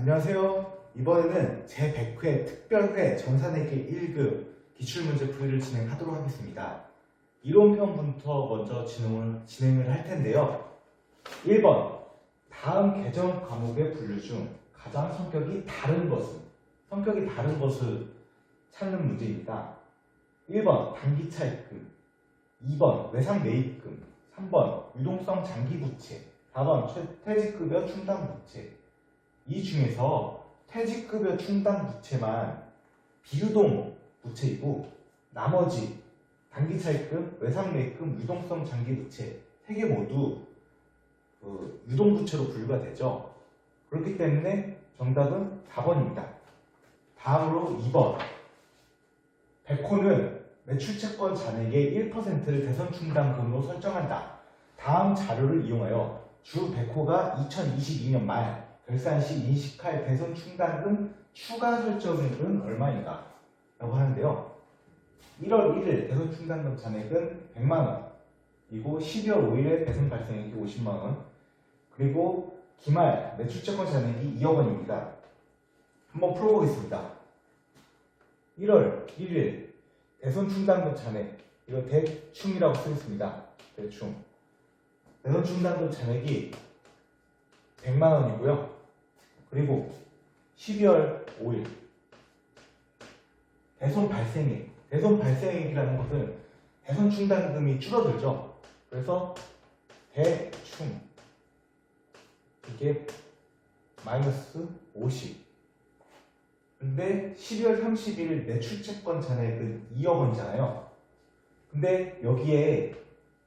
안녕하세요. 이번에는 제100회 특별회 전산회계 1급 기출문제 풀이를 진행하도록 하겠습니다. 이론편부터 먼저 진행을, 진행을 할 텐데요. 1번. 다음 개정 과목의 분류 중 가장 성격이 다른 것은 성격이 다른 것을 찾는 문제입니다. 1번 단기차 입금 2번 외상 매입금 3번 유동성 장기 부채 4번 퇴직급여 충당 부채 이 중에서 퇴직급여 충당 부채만 비유동 부채이고 나머지 단기차입금, 외상매입금, 유동성 장기 부채 세 개 모두 그 유동 부채로 분류가 되죠. 그렇기 때문에 정답은 4번입니다. 다음으로 2번. 백호는 매출채권 잔액의 1%를 대선 충당금으로 설정한다. 다음 자료를 이용하여 주 백호가 2022년 말 결산 시 인식할 대선 충당금 추가 설정액은 얼마인가? 라고 하는데요. 1월 1일 대선 충당금 잔액은 100만원, 그리고 12월 5일에 대선 발생액이 50만원, 그리고 기말 매출채권 잔액이 2억 원입니다. 한번 풀어보겠습니다. 1월 1일 대선 충당금 잔액, 이거 대충이라고 쓰겠습니다. 대충. 대선 충당금 잔액이 100만 원이고요. 그리고 12월 5일 대손 발생액 대손 발생액이라는 것은 대손 충당금이 줄어들죠. 그래서 대충 이게 마이너스 50 근데 12월 30일 매출채권 잔액은 2억 원이잖아요. 근데 여기에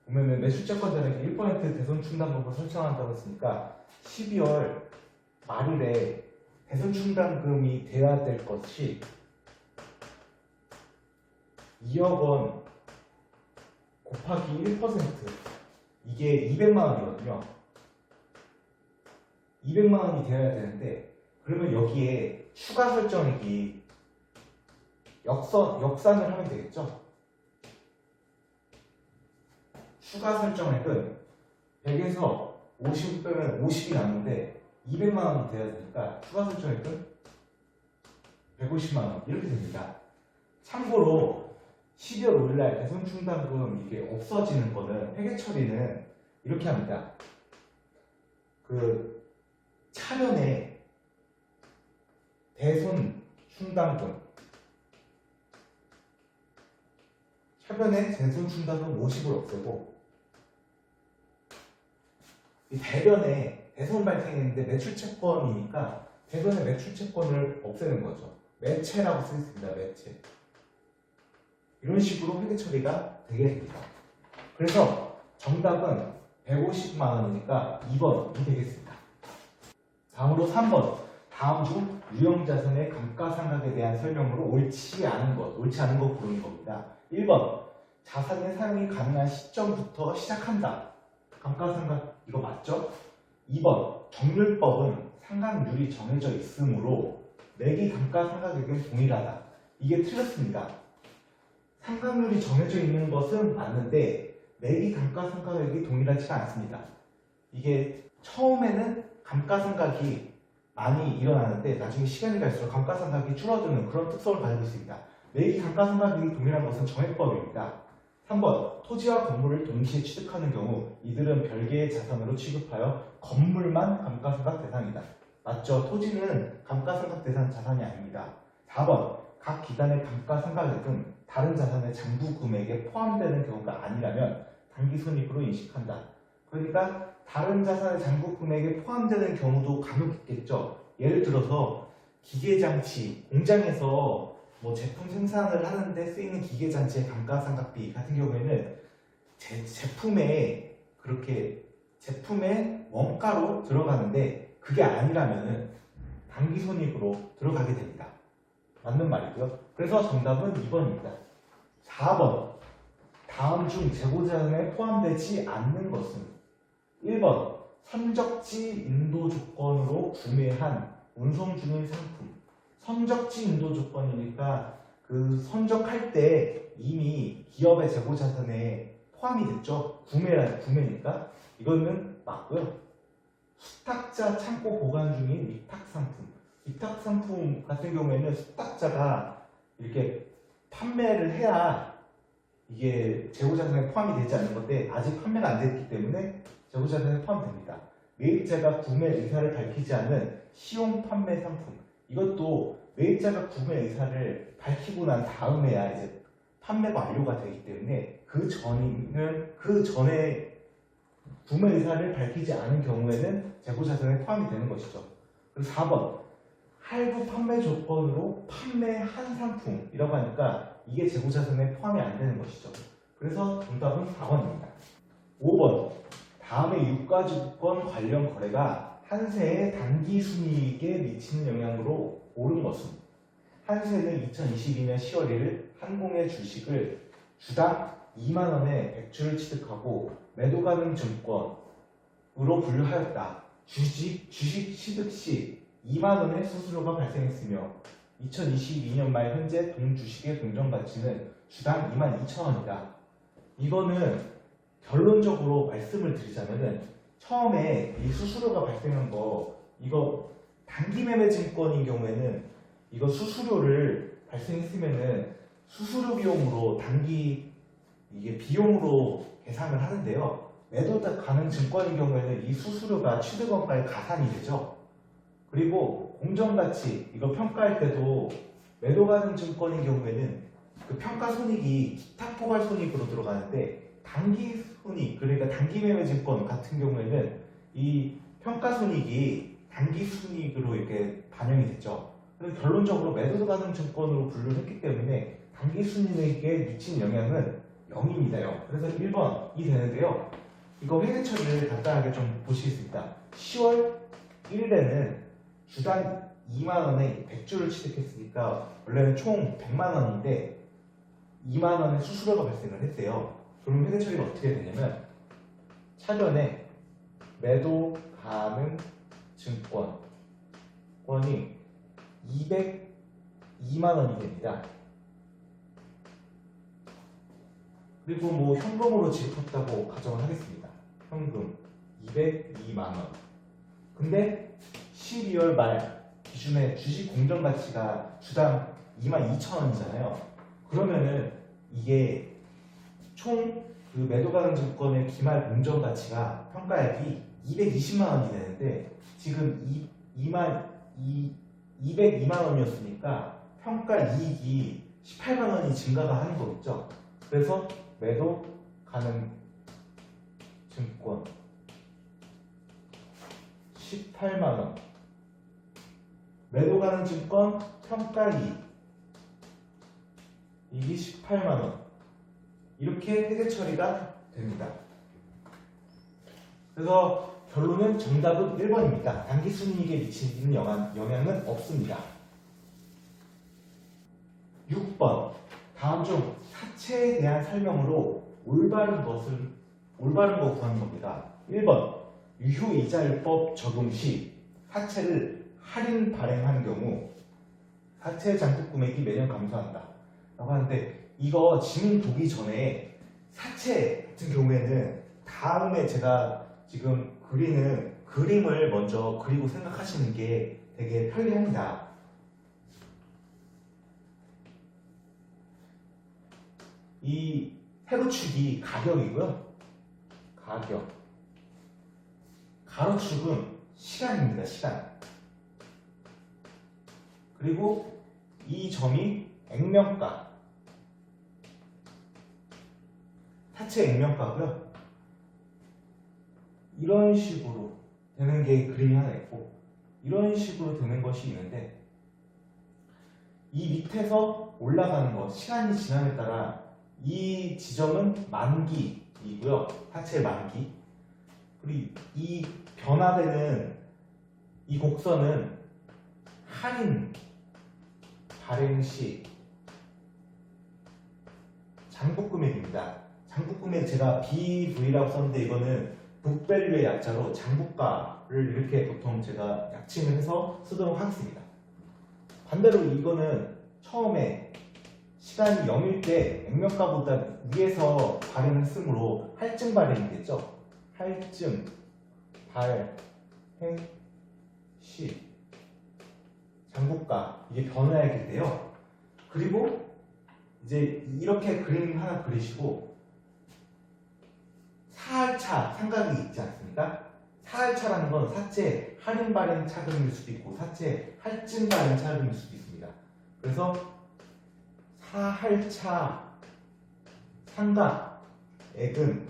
보면은 매출채권 잔액 1% 대손 충당금을 설정한다고 했으니까 12월 말일에 대선 충당금이 돼야 될 것이 2억 원 곱하기 1% 이게 200만 원이거든요. 200만 원이 되어야 되는데 그러면 여기에 추가 설정액이 역선, 역산을 하면 되겠죠? 추가 설정액은 100에서 50 빼면 50이 남는데 200만 원이 돼야 되니까 추가 설정액은 150만 원 이렇게 됩니다. 참고로 12월 5일 날 대손 충당금 이게 없어지는 거는 회계 처리는 이렇게 합니다. 그 차면에 대손 충당금 차변에 대손 충당금 50을 없애고 이 대변에 대손 발생했는데 매출채권이니까 대변의 매출채권을 없애는 거죠. 매체라고 쓰겠습니다. 매체. 이런 식으로 회계 처리가 되게 됩니다. 그래서 정답은 150만 원이니까 2번이 되겠습니다. 다음으로 3번. 다음 중 유형자산의 감가상각에 대한 설명으로 옳지 않은 것, 옳지 않은 것 고르는 겁니다. 1번. 자산의 사용이 가능한 시점부터 시작한다. 감가상각 이거 맞죠? 2번 정률법은 상각률이 정해져 있으므로 매기 감가상각액은 동일하다. 이게 틀렸습니다. 상각률이 정해져 있는 것은 맞는데 매기 감가상각액이 동일하지가 않습니다. 이게 처음에는 감가상각이 많이 일어나는데 나중에 시간이 갈수록 감가상각이 줄어드는 그런 특성을 가지고 있습니다. 매기 감가상각액이 동일한 것은 정액법입니다. 3번 토지와 건물을 동시에 취득하는 경우 이들은 별개의 자산으로 취급하여 건물만 감가상각 대상이다. 맞죠? 토지는 감가상각 대상 자산이 아닙니다. 4번 각 기관의 감가상각액은 다른 자산의 장부 금액에 포함되는 경우가 아니라면 단기 손익으로 인식한다. 그러니까 다른 자산의 장부 금액에 포함되는 경우도 간혹 있겠죠. 예를 들어서 기계장치 공장에서 뭐 제품 생산을 하는데 쓰이는 기계 장치의 감가상각비 같은 경우에는 제, 제품에 그렇게 제품의 원가로 들어가는데 그게 아니라면은 단기 손익으로 들어가게 됩니다. 맞는 말이고요. 그래서 정답은 2번입니다. 4번 다음 중 재고자산에 포함되지 않는 것은 1번 선적지 인도 조건으로 구매한 운송 중인 상품 선적지 인도 조건이니까 그 선적할 때 이미 기업의 재고 자산에 포함이 됐죠. 구매라 구매니까 이거는 맞고요. 수탁자 창고 보관 중인 위탁 상품 위탁 상품 같은 경우에는 수탁자가 이렇게 판매를 해야 이게 재고 자산에 포함이 되지 않는 건데 아직 판매가 안 됐기 때문에 재고 자산에 포함됩니다. 매입자가 구매 의사를 밝히지 않은 시용 판매 상품 이것도 매입자가 구매 의사를 밝히고 난 다음에야 이제 판매가 완료가 되기 때문에 그 전에는 그 전에 구매 의사를 밝히지 않은 경우에는 재고자산에 포함이 되는 것이죠. 그리고 4번 할부 판매 조건으로 판매한 상품이라고 하니까 이게 재고자산에 포함이 안 되는 것이죠. 그래서 정답은 4번입니다. 5번 다음의 유가주권 관련 거래가 한세의 단기 순이익에 미치는 영향으로 옳은 것은 한세는 2022년 10월 1일 항공의 주식을 주당 2만 원에 백주를 취득하고 매도 가능 증권으로 분류하였다. 주식 주식 취득 시 2만 원의 수수료가 발생했으며 2022년 말 현재 동주식의 공정 가치는 주당 2만 2천 원이다. 이거는 결론적으로 말씀을 드리자면은 처음에 이 수수료가 발생한 거 이거 단기 매매 증권인 경우에는 이거 수수료를 발생했으면은 수수료 비용으로 단기 이게 비용으로 계산을 하는데요. 매도 가능 증권인 경우에는 이 수수료가 취득원가에 가산이 되죠. 그리고 공정가치 이거 평가할 때도 매도 가능 증권인 경우에는 그 평가 손익이 기타 포괄 손익으로 들어가는데 단기 손익 그러니까 단기 매매 증권 같은 경우에는 이 평가 손익이 단기 순이익으로 이렇게 반영이 됐죠. 그래서 결론적으로 매도 가능 증권으로 분류를 했기 때문에 단기 순이익에 미친 영향은 0입니다. 0. 그래서 1번이 되는데요. 이거 회계 처리를 간단하게 좀 보시겠습니다. 10월 1일에는 주당 2만 원에 100주를 취득했으니까 원래는 총 100만 원인데 2만 원의 수수료가 발생을 했대요. 그럼 회계 처리가 어떻게 되냐면 차견에 매도 가능 증권 권이 202만 원이 됩니다. 그리고 뭐 현금으로 지급했다고 가정을 하겠습니다. 현금 202만 원. 근데 12월 말 기준에 주식 공정 가치가 주당 2만 2천 원이잖아요. 그러면은 이게 총 그 매도 가능 증권의 기말 공정 가치가 평가액이 220만 원이 되는데 지금 이 2만 이 202만 원이었으니까 평가 이익이 18만 원이 증가가 하는 거겠죠. 그래서 매도 가능 증권 18만 원. 매도 가능 증권 평가 이익. 이익이 18만 원 이렇게 회계 처리가 됩니다. 그래서 결론은 정답은 1번입니다. 단기 순이익에 미치는 영향, 영향은 없습니다. 6번 다음 중 사채에 대한 설명으로 올바른 것을 올바른 거 구하는 겁니다. 1번 유효이자율법 적용 시 사채를 할인 발행한 경우 사채 잔액 금액이 매년 감소한다. 라고 하는데 이거 지문 보기 전에 사채 같은 경우에는 다음에 제가 지금 그리는 그림을 먼저 그리고 생각하시는 게 되게 편리합니다. 이 세로축이 가격이고요. 가격. 가로축은 시간입니다. 시간. 그리고 이 점이 액면가. 사채 액면가고요. 이런 식으로 되는 게 그림이 하나 있고 이런 식으로 되는 것이 있는데 이 밑에서 올라가는 것 시간이 지남에 따라 이 지점은 만기이고요. 사채 만기. 그리고 이 변화되는 이 곡선은 할인 발행 시 장부 금액입니다 장부 금액 제가 BV라고 썼는데 이거는 북밸류의 약자로 장부가를 이렇게 보통 제가 약칭을 해서 쓰도록 하겠습니다. 반대로 이거는 처음에 시간이 0일 때 액면가보다 위에서 발행을 쓰므로 할증 발행이겠죠. 할증 발 행 시 장국가 이게 때요. 그리고 이제 이렇게 그림 하나 그리시고 사할차 삼각이 있지 않습니까? 사할차라는 건 사체 할인 발행 차금일 수도 있고 사체 할증 발행 차금일 수도 있습니다. 그래서 사할차 삼각액은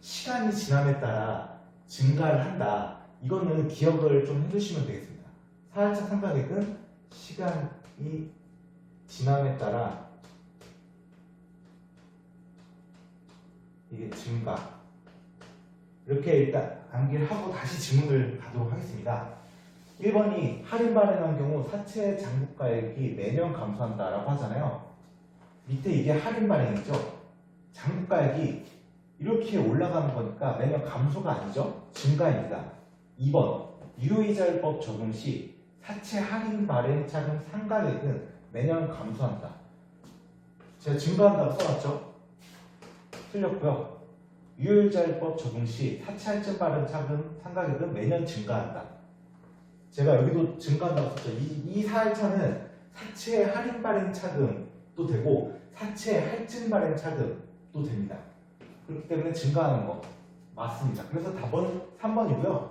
시간이 지남에 따라 증가를 한다. 이거는 기억을 좀 해주시면 되겠습니다. 사할차 삼각액은 시간이 지남에 따라 이게 증가. 이렇게 일단 암기를 하고 다시 질문을 가도록 하겠습니다. 1번이 할인 발행한 경우 사채 장부가액이 매년 감소한다라고 하잖아요. 밑에 이게 할인 발행이죠. 장부가액이 이렇게 올라가는 거니까 매년 감소가 아니죠. 증가입니다. 2번 유효이자율법 적용 시 사채 할인 발행 차금 상가액은 매년 감소한다. 제가 증가한다고 써놨죠? 틀렸고요. 유효이자율법 적용 시 사채 할증 발행 차금 상가액은 매년 증가한다. 제가 여기도 증가한다고 썼죠. 이, 이 사할차는 사채 할인 발행 차금도 되고 사채 할증 발행 차금도 됩니다. 그렇기 때문에 증가하는 거 맞습니다. 그래서 답은 3번이고요.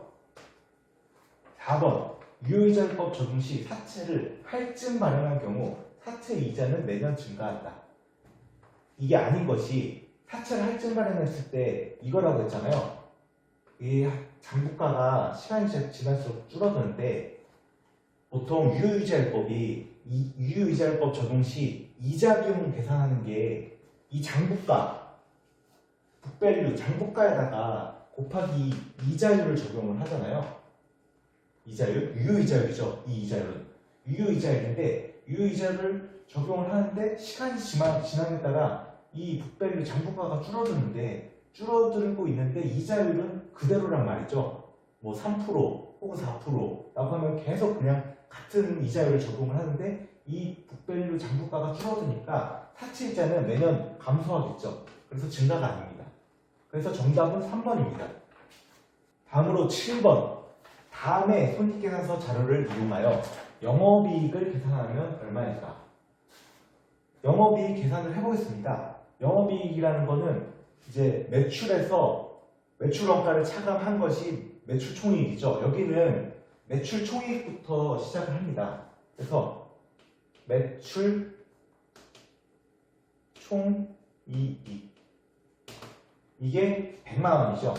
4번 유효이자율법 적용 시 사채를 할증 발행한 경우 사채 이자는 매년 증가한다. 이게 아닌 것이 사채를 할증 발행했을 때 이거라고 했잖아요. 이 장부가가 시간이 지날수록 줄어드는데 보통 유효이자율법이 이 유효이자율법 적용 시 이자 비용 계산하는 게 이 장부가 북밸류 장부가에다가 곱하기 이자율을 적용을 하잖아요. 이자율 유효이자율이죠. 이 이자율은 유효이자율인데 유효이자율을 적용을 하는데 시간이 지나, 지남에 따라 이 북밸류 장부가가 줄어드는데 줄어들고 있는데 이자율은 그대로란 말이죠. 뭐 3% 혹은 4%라고 하면 계속 그냥 같은 이자율을 적용을 하는데 이 북밸류 장부가가 줄어드니까 사채 이자는 매년 감소하겠죠. 그래서 증가가 아닙니다. 그래서 정답은 3번입니다. 다음으로 7번. 다음에 손익계산서 자료를 이용하여 영업이익을 계산하면 얼마일까? 영업이익 계산을 해보겠습니다. 영업이익이라는 거는 이제 매출에서 매출 원가를 차감한 것이 매출 총이익이죠. 여기는 매출 총이익부터 시작을 합니다. 그래서 매출 총이익 이게 100만 원이죠.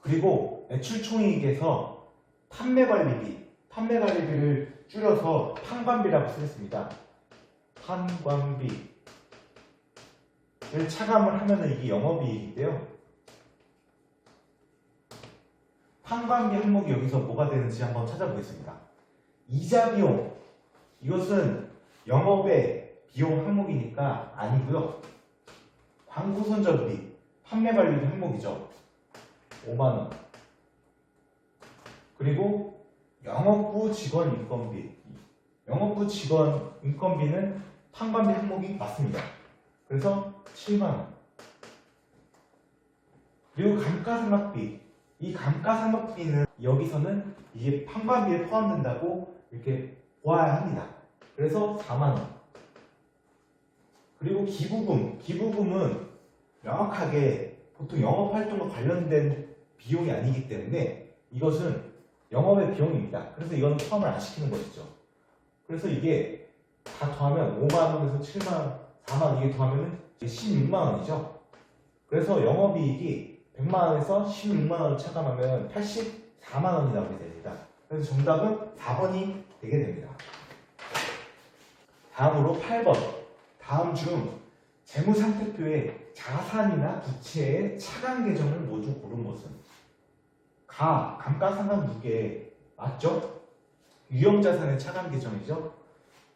그리고 매출 총이익에서 판매 관리비, 판매 관리비를 줄여서 판관비라고 쓰겠습니다. 판관비 를 차감을 하면은 이게 영업이익인데요. 판관비 항목이 여기서 뭐가 되는지 한번 찾아보겠습니다. 이자 비용 이것은 영업의 비용 항목이니까 아니고요. 광고 선전비, 판매 관리비 항목이죠. 5만 원. 그리고 영업부 직원 인건비. 영업부 직원 인건비는 판관비 항목이 맞습니다. 그래서 7만 원. 그리고 감가상각비. 이 감가상각비는 여기서는 이게 판관비에 포함된다고 이렇게 보아야 합니다. 그래서 4만 원. 그리고 기부금. 기부금은 명확하게 보통 영업활동과 관련된 비용이 아니기 때문에 이것은 영업의 비용입니다. 그래서 이거는 포함을 안 시키는 것이죠. 그래서 이게 다 더하면 5만 원에서 7만원 4만 이게 더하면 16만 원이죠. 그래서 영업이익이 100만 원에서 16만 원을 차감하면 84만 원이 나오게 됩니다. 그래서 정답은 4번이 되게 됩니다. 다음으로 8번. 다음 중 재무상태표에 자산이나 부채의 차감 계정을 모두 고른 것은 가, 감가상각 무게 맞죠? 유형자산의 차감 계정이죠?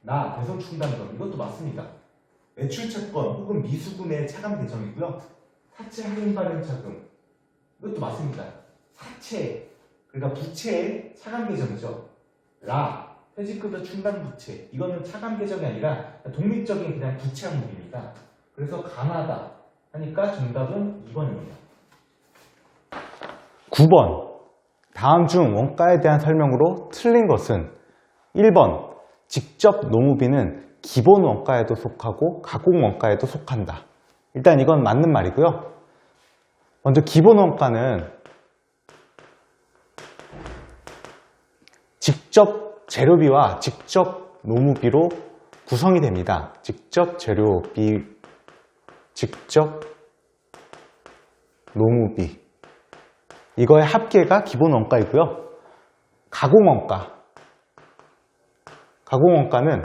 나, 대성충당금 이것도 맞습니다. 매출채권 혹은 미수금의 차감 계정이고요. 사채 할인 발행 차금 이것도 맞습니다. 사채 그러니까 부채의 차감 계정이죠. 라 퇴직급여 충당 부채 이거는 차감 계정이 아니라 독립적인 그냥 부채 항목입니다. 그래서 강하다 하니까 정답은 2번입니다. 9번. 다음 중 원가에 대한 설명으로 틀린 것은 1번 직접 노무비는 기본 원가에도 속하고 가공 원가에도 속한다. 일단 이건 맞는 말이고요. 먼저 기본 원가는 직접 재료비와 직접 노무비로 구성이 됩니다. 직접 재료비, 직접 노무비. 이거의 합계가 기본 원가이고요. 가공 원가. 가공 원가는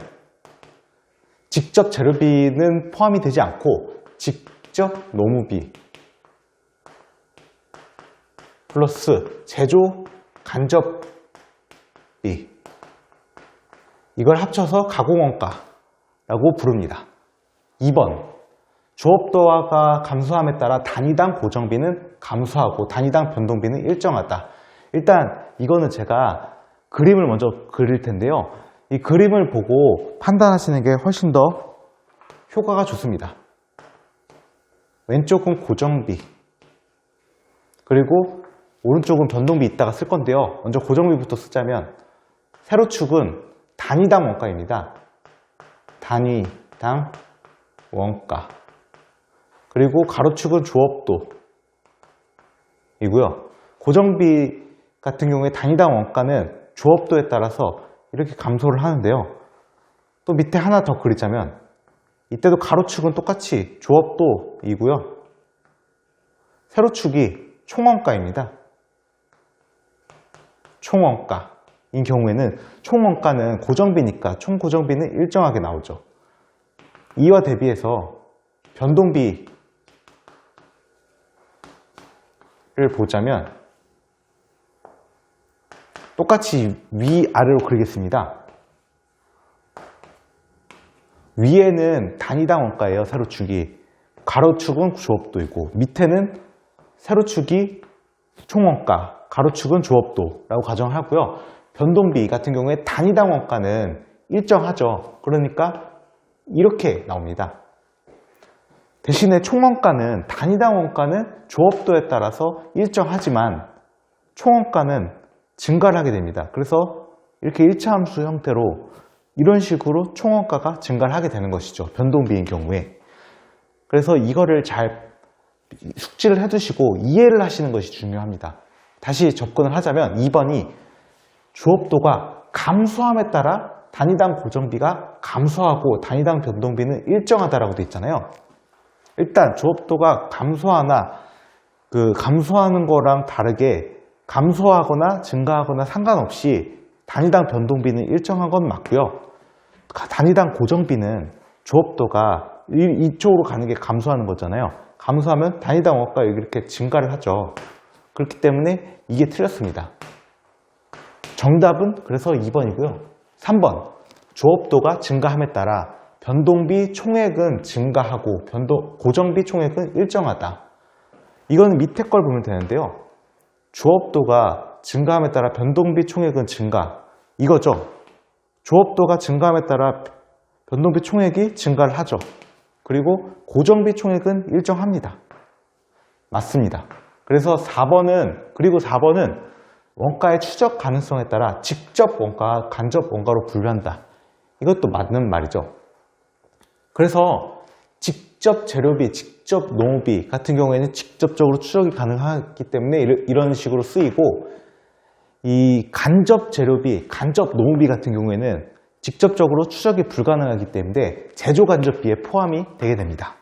직접 재료비는 포함이 되지 않고 직접 노무비 플러스 제조 간접비 이걸 합쳐서 가공 원가라고 부릅니다. 2번 조업도화가 감소함에 따라 단위당 고정비는 감소하고 단위당 변동비는 일정하다. 일단 이거는 제가 그림을 먼저 그릴 텐데요. 이 그림을 보고 판단하시는 게 훨씬 더 효과가 좋습니다. 왼쪽은 고정비 그리고 오른쪽은 변동비 이따가 쓸 건데요. 먼저 고정비부터 쓰자면 세로축은 단위당 원가입니다. 단위당 원가 그리고 가로축은 조업도 이고요. 고정비 같은 경우에 단위당 원가는 조업도에 따라서 이렇게 감소를 하는데요. 또 밑에 하나 더 그리자면 이때도 가로축은 똑같이 조업도 이고요. 세로축이 총원가입니다. 총원가인 경우에는 총원가는 고정비니까 총 고정비는 일정하게 나오죠. 이와 대비해서 변동비를 보자면 똑같이 위아래로 그리겠습니다. 위에는 단위당 원가예요, 세로축이. 가로축은 조업도이고, 밑에는 세로축이 총원가, 가로축은 조업도라고 가정하고요. 변동비 같은 경우에 단위당 원가는 일정하죠. 그러니까 이렇게 나옵니다. 대신에 총원가는 단위당 원가는 조업도에 따라서 일정하지만 총원가는 증가를 하게 됩니다. 그래서 이렇게 일차 함수 형태로 이런 식으로 총원가가 증가를 하게 되는 것이죠. 변동비인 경우에. 그래서 이거를 잘 숙지를 해두시고 이해를 하시는 것이 중요합니다. 다시 접근을 하자면 2번이 주업도가 감소함에 따라 단위당 고정비가 감소하고 단위당 변동비는 일정하다라고 되어 있잖아요. 일단 주업도가 감소하나 그 감소하는 거랑 다르게 감소하거나 증가하거나 상관없이 단위당 변동비는 일정한 건 맞고요. 단위당 고정비는 조업도가 이- 이쪽으로 가는 게 감소하는 거잖아요. 감소하면 단위당 원가 이렇게 증가를 하죠. 그렇기 때문에 이게 틀렸습니다. 정답은 그래서 2번이고요. 3번 조업도가 증가함에 따라 변동비 총액은 증가하고 변동 고정비 총액은 일정하다. 이거는 밑에 걸 보면 되는데요. 조업도가 증가함에 따라 변동비 총액은 증가. 이거죠. 조업도가 증가함에 따라 변동비 총액이 증가를 하죠. 그리고 고정비 총액은 일정합니다. 맞습니다. 그래서 4번은, 그리고 4번은 원가의 추적 가능성에 따라 직접 원가, 간접 원가로 분류한다. 이것도 맞는 말이죠. 그래서 직접 재료비, 직접 농비 같은 경우에는 직접적으로 추적이 가능하기 때문에 이런 식으로 쓰이고 이 간접 재료비, 간접 농비 같은 경우에는 직접적으로 추적이 불가능하기 때문에 제조 간접비에 포함이 되게 됩니다.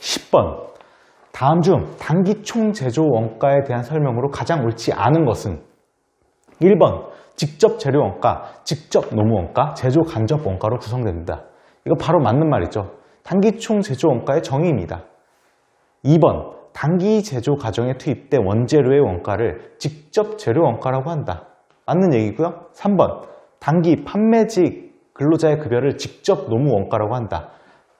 십 번 다음 중 단기 총 제조 원가에 대한 설명으로 가장 옳지 않은 것은 1번 직접 재료 원가, 직접 노무 원가, 제조 간접 원가로 구성됩니다. 이거 바로 맞는 말이죠. 단기 총 제조 원가의 정의입니다. 2번 단기 제조 과정에 투입된 원재료의 원가를 직접 재료 원가라고 한다. 맞는 얘기고요. 3번 단기 판매직 근로자의 급여를 직접 노무 원가라고 한다.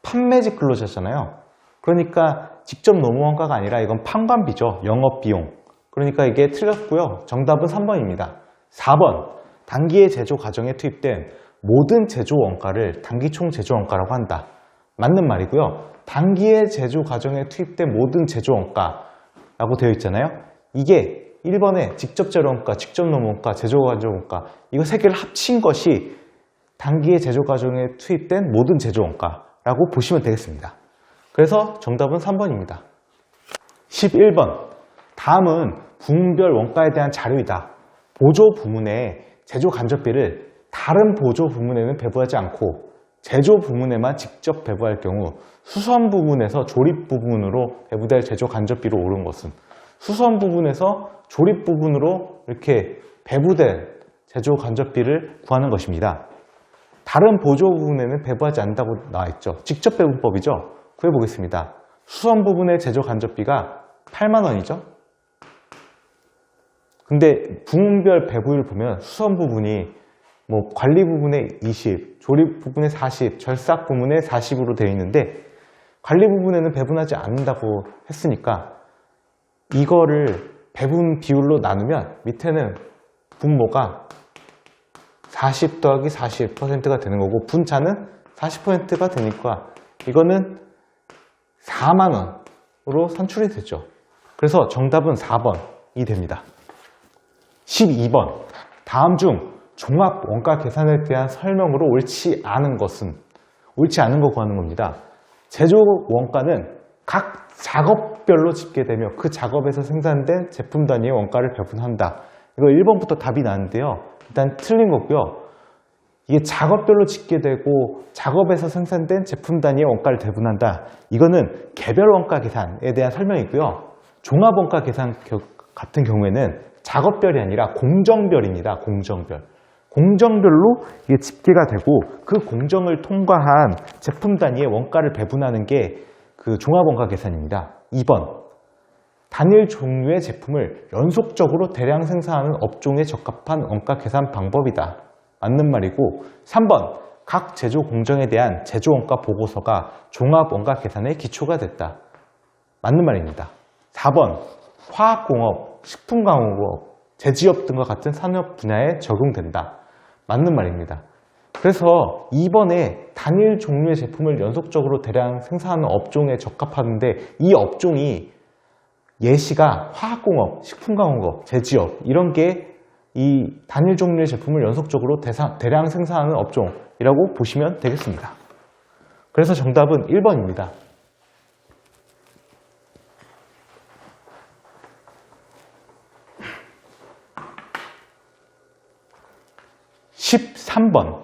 판매직 근로자잖아요. 그러니까 직접 노무원가가 아니라 이건 판관비죠. 영업비용. 그러니까 이게 틀렸고요. 정답은 3번입니다. 4번. 단기의 제조 과정에 투입된 모든 제조 원가를 단기총 제조 원가라고 한다. 맞는 말이고요. 단기의 제조 과정에 투입된 모든 제조 원가라고 되어 있잖아요. 이게 1번에 직접 재료 원가, 직접 노무 원가, 제조 과정 원가 이거 세 개를 합친 것이 단기의 제조 과정에 투입된 모든 제조 원가라고 보시면 되겠습니다. 그래서 정답은 3번입니다. 11번. 다음은 부문별 원가에 대한 자료이다. 보조 부문에 제조 간접비를 다른 보조 부문에는 배부하지 않고 제조 부문에만 직접 배부할 경우 수선 부분에서 조립 부분으로 배부될 제조 간접비로 오른 것은 수선 부분에서 조립 부분으로 이렇게 배부된 제조 간접비를 구하는 것입니다. 다른 보조 부분에는 배부하지 않는다고 나와 있죠. 직접 배분법이죠. 구해보겠습니다. 수선 부분의 제조 간접비가 8만 원이죠. 근데 부문별 배부를 보면 수선 부분이 뭐 관리 부분에 20, 조립 부분에 40, 절삭 부분에 40으로 되어 있는데 관리 부분에는 배분하지 않는다고 했으니까 이거를 배분 비율로 나누면 밑에는 분모가 40 더하기 40%가 되는 거고 분차는 40%가 되니까 이거는 4만 원으로 산출이 되죠. 그래서 정답은 4번이 됩니다. 12번. 다음 중 종합 원가 계산에 대한 설명으로 옳지 않은 것은 옳지 않은 거 구하는 겁니다. 제조 원가는 각 작업별로 집계되며 그 작업에서 생산된 제품 단위의 원가를 배분한다. 이거 1번부터 답이 나는데요. 일단 틀린 거고요. 이게 작업별로 집계되고 작업에서 생산된 제품 단위의 원가를 배분한다. 이거는 개별 원가 계산에 대한 설명이고요. 종합 원가 계산 겨- 같은 경우에는 작업별이 아니라 공정별입니다. 공정별. 공정별로 이게 집계가 되고 그 공정을 통과한 제품 단위의 원가를 배분하는 게 그 종합 원가 계산입니다. 2번. 단일 종류의 제품을 연속적으로 대량 생산하는 업종에 적합한 원가 계산 방법이다. 맞는 말이고 3번 각 제조 공정에 대한 제조 원가 보고서가 종합 원가 계산의 기초가 됐다. 맞는 말입니다. 4번 화학공업, 식품광업, 제지업 등과 같은 산업 분야에 적용된다. 맞는 말입니다. 그래서 2번에 단일 종류의 제품을 연속적으로 대량 생산하는 업종에 적합하는데 이 업종이 예시가 화학공업, 식품광업, 제지업 이런 게 이 단일 종류의 제품을 연속적으로 대사- 대량 생산하는 업종이라고 보시면 되겠습니다. 그래서 정답은 1번입니다. 13번.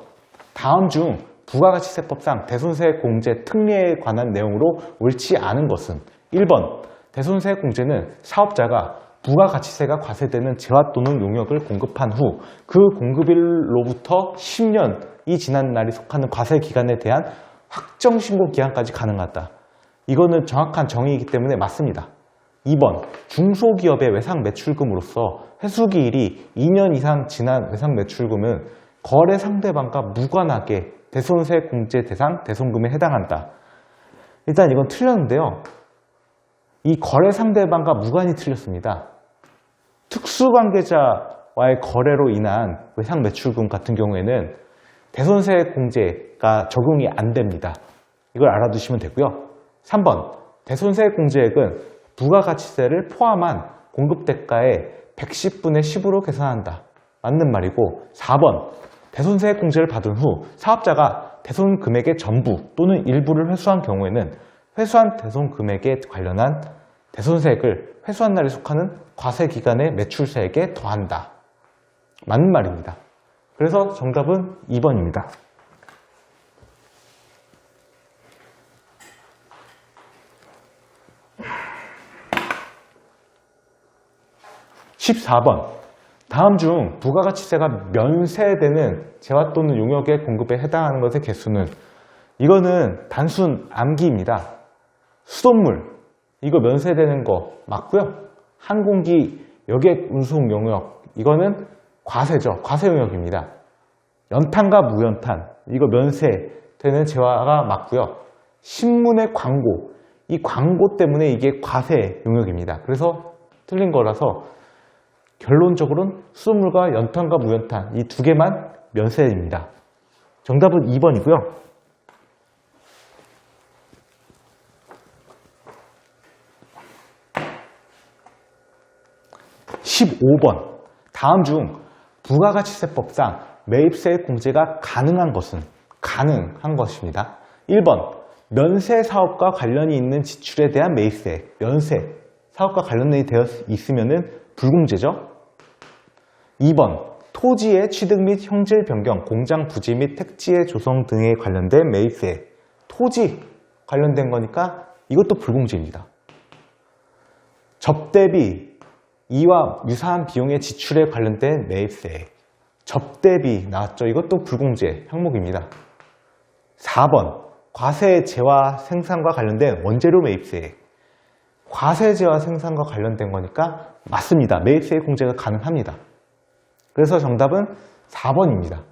다음 중 부가가치세법상 대손세 공제 특례에 관한 내용으로 옳지 않은 것은 1번. 대손세 공제는 사업자가 부가가치세가 과세되는 재화 또는 용역을 공급한 후 그 공급일로부터 10년이 지난 날이 속하는 과세 기간에 대한 확정 신고 기한까지 가능하다. 이거는 정확한 정의이기 때문에 맞습니다. 2번 중소기업의 외상 매출금으로서 회수기일이 2년 이상 지난 외상 매출금은 거래 상대방과 무관하게 대손세 공제 대상 대손금에 해당한다. 일단 이건 틀렸는데요. 이 거래 상대방과 무관이 틀렸습니다. 특수관계자와의 거래로 인한 외상 매출금 같은 경우에는 대손세 공제가 적용이 안 됩니다. 이걸 알아두시면 되고요. 3번 대손세 공제액은 부가가치세를 포함한 공급대가의 110분의 10으로 계산한다. 맞는 말이고 4번 대손세 공제를 받은 후 사업자가 대손 금액의 전부 또는 일부를 회수한 경우에는 회수한 대손 금액에 관련한 대손세액을 회수한 날에 속하는 과세 기간의 매출세액에 더한다. 맞는 말입니다. 그래서 정답은 2번입니다. 14번. 다음 중 부가가치세가 면세되는 재화 또는 용역의 공급에 해당하는 것의 개수는 이거는 단순 암기입니다. 수돗물 이거 면세되는 거 맞고요. 항공기 여객 운송 용역 이거는 과세죠. 과세 용역입니다. 연탄과 무연탄 이거 면세되는 재화가 맞고요. 신문의 광고. 이 광고 때문에 이게 과세 용역입니다. 그래서 틀린 거라서 결론적으로는 수돗물과 연탄과 무연탄 이 두 개만 면세입니다. 정답은 2번이고요. 15번. 다음 중 부가가치세법상 매입세 공제가 가능한 것은 가능한 것입니다. 1번. 면세 사업과 관련이 있는 지출에 대한 매입세, 면세 사업과 관련이 되어 있으면 불공제죠. 2번. 토지의 취득 및 형질 변경, 공장 부지 및 택지의 조성 등에 관련된 매입세. 토지 관련된 거니까 이것도 불공제입니다. 접대비, 이와 유사한 비용의 지출에 관련된 매입세. 접대비 나왔죠? 이것도 불공제 항목입니다. 4번. 과세제와 생산과 관련된 원재료 매입세. 과세제와 생산과 관련된 거니까 맞습니다. 매입세 공제가 가능합니다. 그래서 정답은 4번입니다.